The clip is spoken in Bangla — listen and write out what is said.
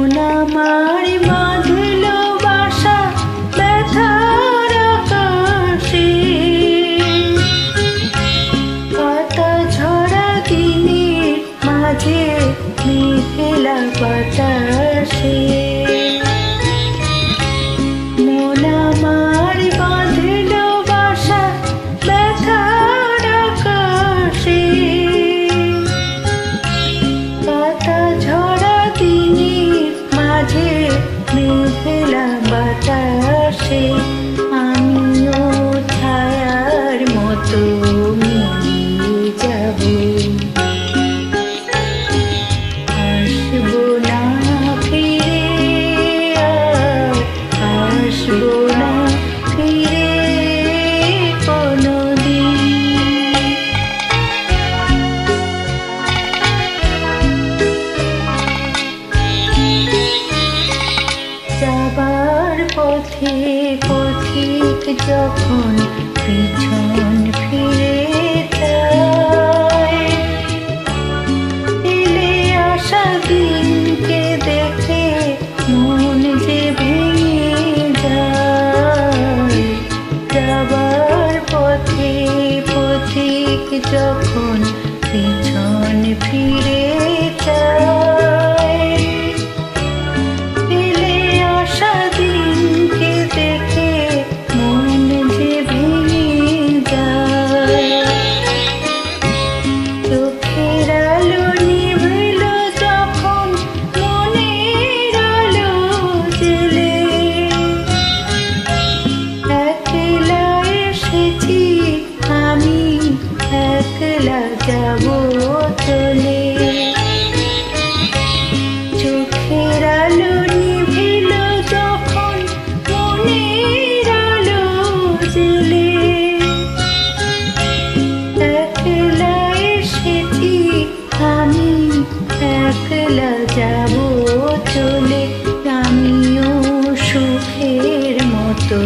মন আমার পথে পথিক যখন পিছন ফিরে যাব চলে চোখের আলো নিভিল তখন মনের আলো জেলে একলা এসেছি আমি, একলা যাব চলে। আমিও সুখের মতো।